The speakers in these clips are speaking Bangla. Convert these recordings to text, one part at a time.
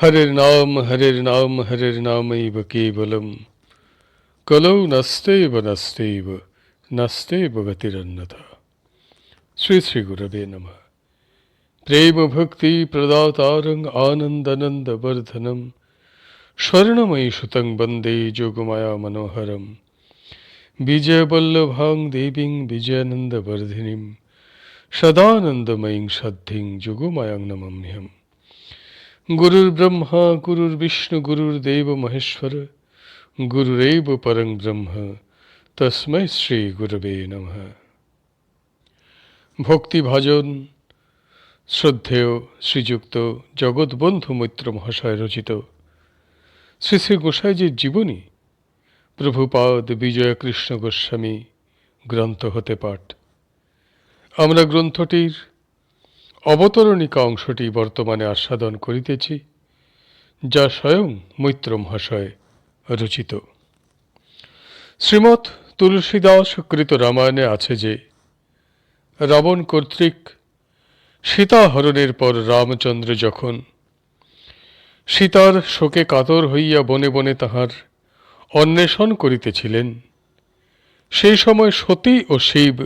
হরের নাম হরের নাম, হরের নামৈব কেবলম। কলৌ নস্তেব নস্তেব নস্তেব গতিরন্যথা শ্রী শ্রী গুরবে নমঃ। প্রেম ভক্তি প্রদাতারং আনন্দনন্দ বর্ধনম। স্বর্ণময়ী সুতং বন্দে যোগমায়া মনোহরম। বিজয়বল্লভাং দেবীং বিজয়ানন্দবর্ধিনীম। সদানন্দময়ীং সদ্ধিং যোগমায়াং নমম্যহম গুরুর্ব্রহ্মা গুরুর্বিষ্ণু গুরুর্দেব মহেশ্বর, গুরুরেব পরং ব্রহ্ম, তস্মৈ শ্রী গুরবে নমঃ। ভক্তি ভজন, শ্রদ্ধেয়, শ্রীযুক্ত জগৎবন্ধু মৈত্র মহাশয় রচিত, শ্রী শ্রী গোসাইজির জীবনী, প্রভুপাদ বিজয় কৃষ্ণ গোস্বামী, গ্রন্থ হতে পাঠ। আমরা গ্রন্থটির অবতরণিকা অংশটি বর্তমানে আস্বাদন করিতেছি, যা স্বয়ং মৈত্র মহাশয় রচিত। শ্রীমৎ তুলসীদাস কৃত রামায়ণে আছে যে, রাবণ কর্তৃক সীতাহরণের পর রামচন্দ্র যখন সীতার শোকে কাতর হইয়া বনে বনে তাহার অন্বেষণ করিতেছিলেন, সেই সময় সতী ও শিব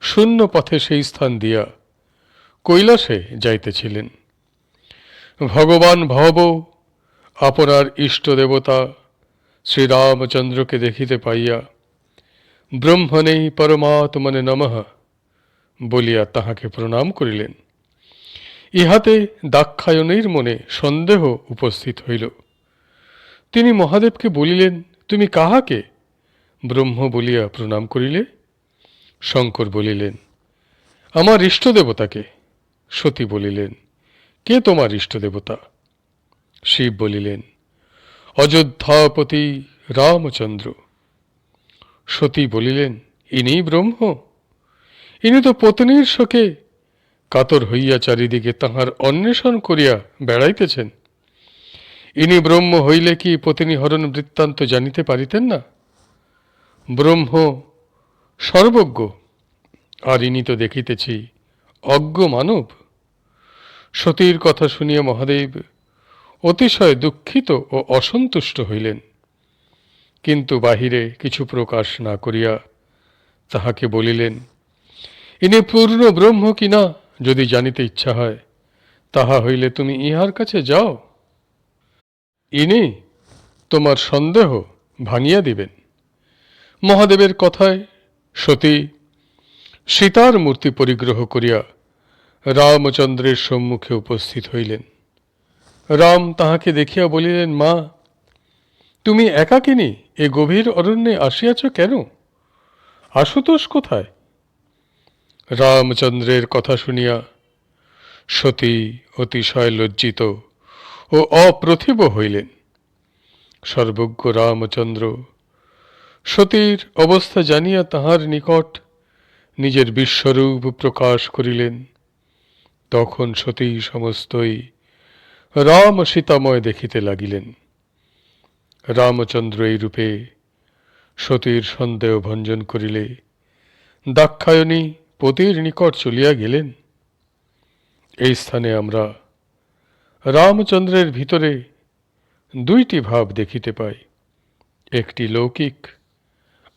শূন্য পথে সেই স্থান দিয়া কৈলাসে যাইতেছিলেন। ভগবান ভব, আপনার ইষ্ট দেবতা শ্রীরামচন্দ্রকে দেখিতে পাইয়া ব্রহ্মণেই পরমাত্মনে নমঃ বলিয়া তাহাকে প্রণাম করিলেন। ইহাতে দাক্ষায়ণীর মনে সন্দেহ উপস্থিত হইল। তিনি মহাদেবকে বলিলেন, তুমি কাহাকে? ব্রহ্ম বলিয়া প্রণাম করিলে। শঙ্কর বলিলেন, আমার ইষ্ট দেবতাকে সতী বলিলেন, কে তোমার ইষ্ট দেবতা? শিব বলিলেন, অযোধ্যাপতি রামচন্দ্র। সতী বলিলেন, ইনি ব্রহ্ম। ইনি তো পত্নীর শোকে। কাতর হইয়া চারিদিকে তাহার অন্বেষণ করিয়া বেড়াইতেছেন। ইনি ব্রহ্ম হইলে কি পত্নী হরণ বৃত্তান্ত জানিতে পারিতেন না? ব্রহ্ম সর্বজ্ঞ। আর ইনি তো দেখিতেছি অজ্ঞ মানব? সতীর কথা শুনিয়া মহাদেব অতিশয় দুঃখিত ও অসন্তুষ্ট হইলেন। কিন্তু বাহিরে কিছু প্রকাশ না করিয়া তাহাকে বলিলেন, ইনি পূর্ণ ব্রহ্ম কিনা যদি জানিতে ইচ্ছা হয়, তাহা হইলে তুমি ইহার কাছে যাও। ইনি তোমার সন্দেহ ভাঙিয়া দিবেন। মহাদেবের কথায় সতী সীতার মূর্তি পরিগ্রহ করিয়া রামচন্দ্রের সম্মুখে উপস্থিত হইলেন। রাম তাহাকে দেখিয়া বলিলেন, মা, তুমি একাকিনী এ গভীর অরণ্যে আসিয়াছ কেন? আশুতোষ কোথায়? রামচন্দ্রের কথা শুনিয়া সতী অতিশয় লজ্জিত ও অপ্রতিভ হইলেন। সর্বজ্ঞ রামচন্দ্র সতীর অবস্থা জানিয়া তাহার নিকট নিজের বিশ্বরূপ প্রকাশ করিলেন। তখন সতী সমস্তই রাম সীতাময় দেখিতে লাগিলেন। রামচন্দ্র এই রূপে সতীর সন্দেহ ভঞ্জন করিলে দাক্ষায়ণী পতির নিকট চলিয়া গেলেন। এই স্থানে আমরা রামচন্দ্রের ভিতরে দুইটি ভাব দেখিতে পাই, একটি লৌকিক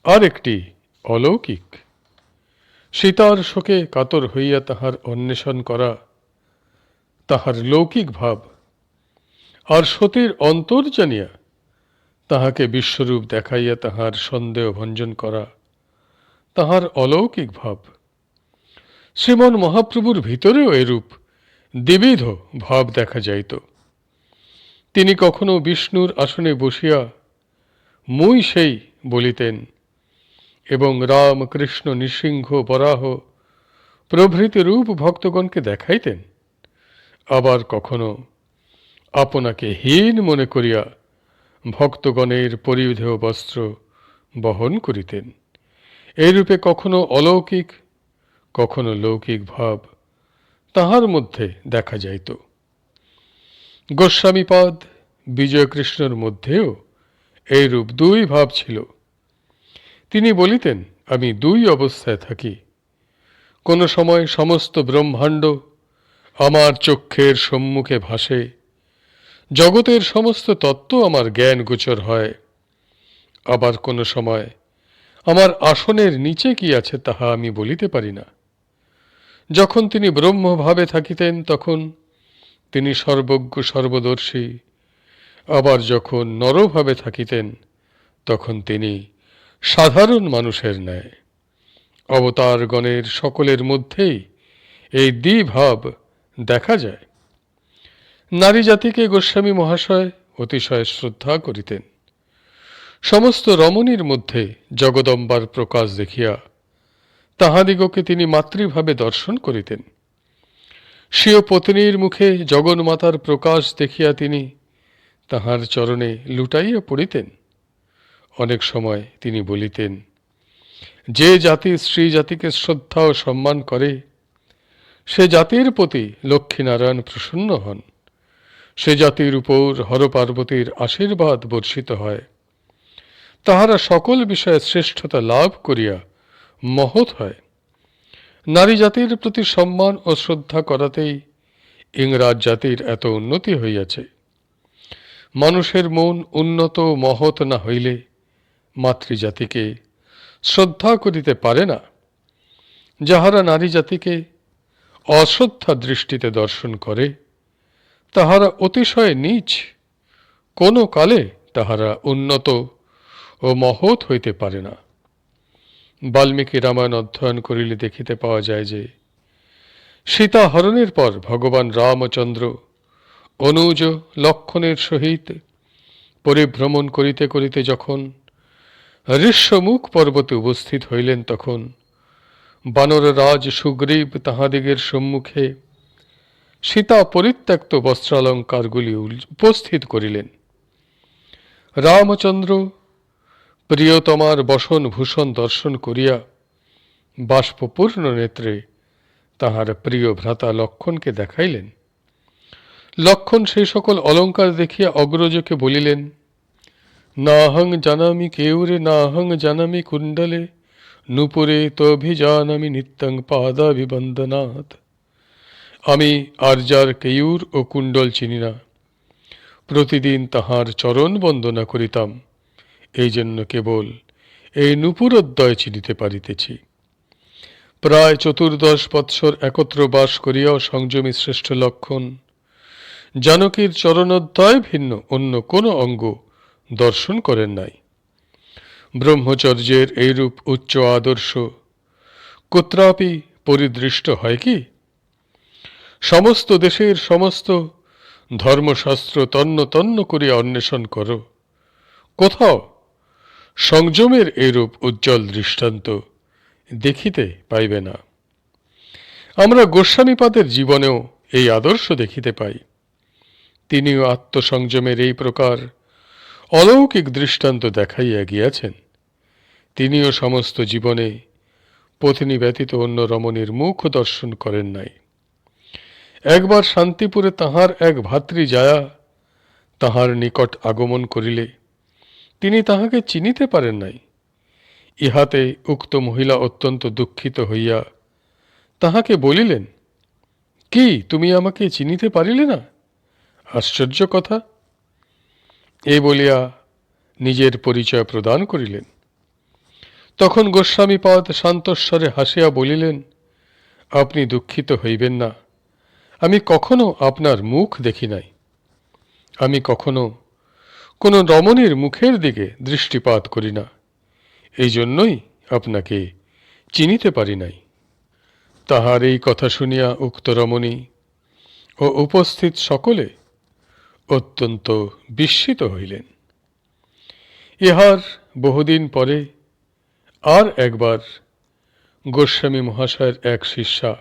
আর একটি অলৌকিক। সীতার শোকে কাতর হইয়া তাহার অন্বেষণ করা তাহার লৌকিক ভাব। আর সতীর অন্তর জানিয়া তাহাকে বিশ্বরূপ দেখাইয়া তাহার সন্দেহ ভঞ্জন করা তাহার অলৌকিক ভাব। শ্রীমন মহাপ্রভুর ভিতরেও এরূপ দ্বিবিধ ভাব দেখা যাইত। তিনি কখনো বিষ্ণুর আসনে বসিয়া মুই সেই বলিতেন এবং রাম কৃষ্ণ নৃসিংহ বরাহ প্রভৃতি রূপ ভক্তগণকে দেখাইতেন। আবার কখনো আপনাকে হীন মনে করিয়া ভক্তগণের পরিধেয় বস্ত্র বহন করিতেন। এইরূপে কখনো অলৌকিক, কখনো লৌকিক ভাব তাহার মধ্যে দেখা যাইত। গোস্বামীপদ বিজয়কৃষ্ণর মধ্যেও এইরূপ দুই ভাব ছিল। তিনি বলিতেন, আমি দুই অবস্থায় থাকি। কোনো সময় সমস্ত ব্রহ্মাণ্ড আমার চক্ষের সম্মুখে ভাসে। জগতের সমস্ত তত্ত্ব আমার জ্ঞান গোচর হয়। আবার কোনো সময় আমার আসনের নিচে কি আছে তাহা আমি বলিতে পারি না। যখন তিনি ব্রহ্মভাবে থাকিতেন, তখন তিনি সর্বজ্ঞ, সর্বদর্শী। আবার যখন নরভাবে থাকিতেন, তখন তিনি সাধারণ মানুষের ন্যায়। অবতারগণের সকলের মধ্যেই এই দ্বিভাব দেখা যায়। নারী জাতিকে গোস্বামী মহাশয় অতিশয় শ্রদ্ধা করিতেন। সমস্ত রমণীর মধ্যে জগদম্বার প্রকাশ দেখিয়া তাহাদিগকে তিনি মাতৃভাবে দর্শন করিতেন। স্বীয় পত্নীর মুখে জগন্মাতার প্রকাশ দেখিয়া তিনি তাহার চরণে লুটাইয়া পড়িতেন। অনেক সময় তিনি বলিতেন, যে জাতি স্ত্রী জাতিকে শ্রদ্ধা ও সম্মান করে, সে জাতির প্রতি লক্ষ্মীনারায়ণ প্রসন্ন হন। সে জাতির উপর হরপার্বতীর আশীর্বাদ বর্ষিত হয়। তাহারা সকল বিষয়ে শ্রেষ্ঠতা লাভ করিয়া মহৎ হয়। নারী জাতির প্রতি সম্মান ও শ্রদ্ধা করাতেই ইংরাজ জাতির এত উন্নতি হইয়াছে। মানুষের মন উন্নত মহৎ না হইলে মাতৃজাতিকে শ্রদ্ধা করিতে পারে না। যাহারা নারী জাতিকে অশ্রদ্ধা দৃষ্টিতে দর্শন করে, তাহারা অতিশয় নীচ। কোনো কালে তাহারা উন্নত ও মহৎ হইতে পারে না। বাল্মীকি রামায়ণ অধ্যয়ন করিলে দেখিতে পাওয়া যায় যে সীতা হরণের পর ভগবান রামচন্দ্র অনুজ লক্ষণের সহিত পরিভ্রমণ করিতে করিতে যখন ঋষ্যমুখ পর্বতে উপস্থিত হইলেন তখন। বানররাজ সুগ্রীব তাহাদিগের সম্মুখে সীতা পরিত্যক্ত বস্ত্রালঙ্কারগুলি উপস্থিত করিলেন। রামচন্দ্র প্রিয়তমার বসন ভূষণ দর্শন করিয়া বাষ্পপূর্ণ নেত্রে তাহার প্রিয় ভ্রাতা লক্ষণকে দেখাইলেন। লক্ষণ সেই সকল অলঙ্কার দেখিয়া অগ্রজকে বলিলেন নাহং জানামি কেউরে, নাহং জানামি কুণ্ডলে। নুপুরে তভিজানামি নিত্যং পাদাভিবন্দনাথ। আমি আর্যার কেয়ুর ও কুণ্ডল চিনি না। প্রতিদিন তাহার চরণ বন্দনা করিতাম। এই জন্য কেবল এই নুপুরোদ্দয় চিনিতে পারিতেছি। প্রায় চতুর্দশ বৎসর একত্র বাস করিয়াও সংযমী শ্রেষ্ঠ লক্ষণ। জানকীর চরণোদ্দয় ভিন্ন, অন্য কোনো অঙ্গ দর্শন করেন নাই। ব্রহ্মচর্যের এইরূপ উচ্চ আদর্শ কুত্রাপি পরিদৃষ্ট হয় কি? সমস্ত দেশের সমস্ত ধর্মশাস্ত্র তন্ন তন্ন করিয়া অন্বেষণ করো। কোথাও সংযমের এরূপ উজ্জ্বল দৃষ্টান্ত দেখিতে পাইবে না। আমরা গোস্বামীপাদের জীবনেও এই আদর্শ দেখিতে পাই। তিনিও আত্মসংযমের এই প্রকার অলৌকিক দৃষ্টান্ত দেখাইয়া গিয়াছেন। তিনিও সমস্ত জীবনে পত্নী ব্যতীত অন্য রমণীর মুখ দর্শন করেন নাই। একবার শান্তিপুরে তাহার এক ভাতৃ যায়া তাহার নিকট আগমন করিলে তিনি তাহাকে চিনিতে পারেন নাই। ইহাতে উক্ত মহিলা অত্যন্ত দুঃখিত হইয়া তাহাকে বলিলেন, কি, তুমি আমাকে চিনিতে পারিলে না? আশ্চর্য কথা! এই বলিয়া নিজের পরিচয় প্রদান করিলেন। তখন গোস্বামী গোস্বামীপদ শান্তস্বরে হাসিয়া বলিলেন, আপনি দুঃখিত হইবেন না। আমি কখনো আপনার মুখ দেখি নাই। আমি কখনো কোনো রমণীর মুখের দিকে দৃষ্টিপাত করি না। এই জন্যই আপনাকে চিনিতে পারি নাই। তাহার এই কথা শুনিয়া উক্ত রমণী ও উপস্থিত সকলে অত্যন্ত বিস্মিত হইলেন। ইহার বহুদিন পরে আর একবার গোস্বামী মহাশয়ের এক শিষ্যা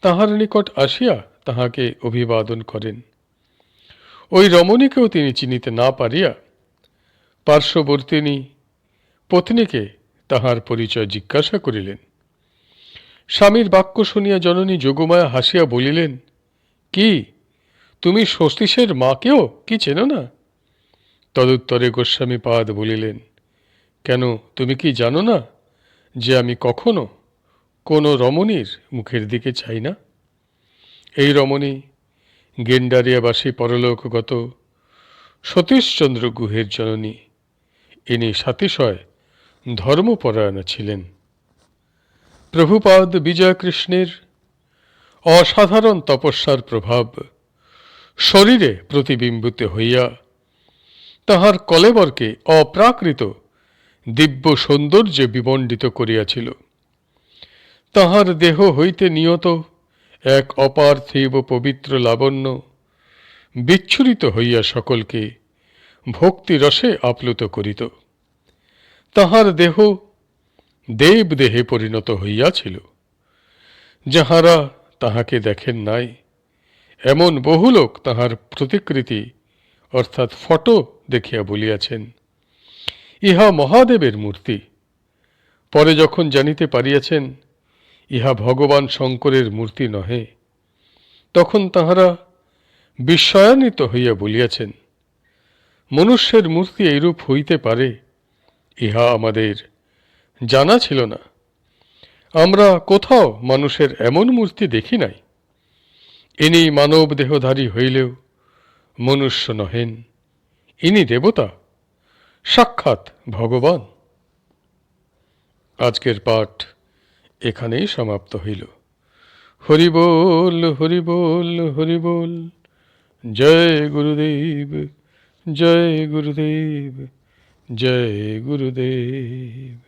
তাহার নিকট আসিয়া তাহাকে অভিবাদন করেন। ওই রমণীকেও তিনি চিনিতে না পারিয়া পার্শ্ববর্তিনী পত্নীকে তাহার পরিচয় জিজ্ঞাসা করিলেন। স্বামীর বাক্য শুনিয়া জননী যোগমায়া হাসিয়া বলিলেন, কি তুমি স্বস্তিশের মাকেও কি চেনো না? তদুত্তরে গোস্বামী পাদ বলিলেন, কেন, তুমি কি জানো না যে আমি কখনো কোনো রমণীর মুখের দিকে চাই না? এই রমণী গেন্ডারিয়াবাসী পরলোকগত সতীশচন্দ্র গুহের জননী, ইনি সাতিশয় ধর্মপরায়ণা ছিলেন। প্রভুপাদ বিজয়কৃষ্ণের অসাধারণ তপস্যার প্রভাব শরীরে প্রতিবিম্বিত হইয়া তাহার কলেবরকে অপ্রাকৃত দিব্য সৌন্দর্যে বিমণ্ডিত করিয়াছিল। তাহার দেহ হইতে নিয়ত এক অপার্থিব পবিত্র লাবণ্য বিচ্ছুরিত হইয়া সকলকে ভক্তিরসে আপ্লুত করিত। তাহার দেহ দেব দেহে পরিণত হইয়াছিল, যাহারা তাহাকে দেখেন নাই। এমন বহু লোক তাহার প্রতিকৃতি, অর্থাৎ ফটো দেখিয়া বলিয়াছেন। ইহা মহাদেবের মূর্তি। পরে যখন জানিতে পারিয়াছেন, ইহা ভগবান শঙ্করের মূর্তি নহে, তখন তাহারা বিস্ময়ান্বিত হইয়া বলিয়াছেন, মনুষ্যের মূর্তি এইরূপ হইতে পারে, ইহা আমাদের জানা ছিল না। আমরা কোথাও মানুষের এমন মূর্তি দেখি নাই। ইনি মানব দেহধারী হইলেও মনুষ্য নহেন। ইনি দেবতা, সাক্ষাৎ ভগবান। আজকের পাঠ এখানেই সমাপ্ত হইল। হরিবোল হরিবোল হরি বল হরি বল। জয় গুরুদেব জয় গুরুদেব জয় গুরুদেব।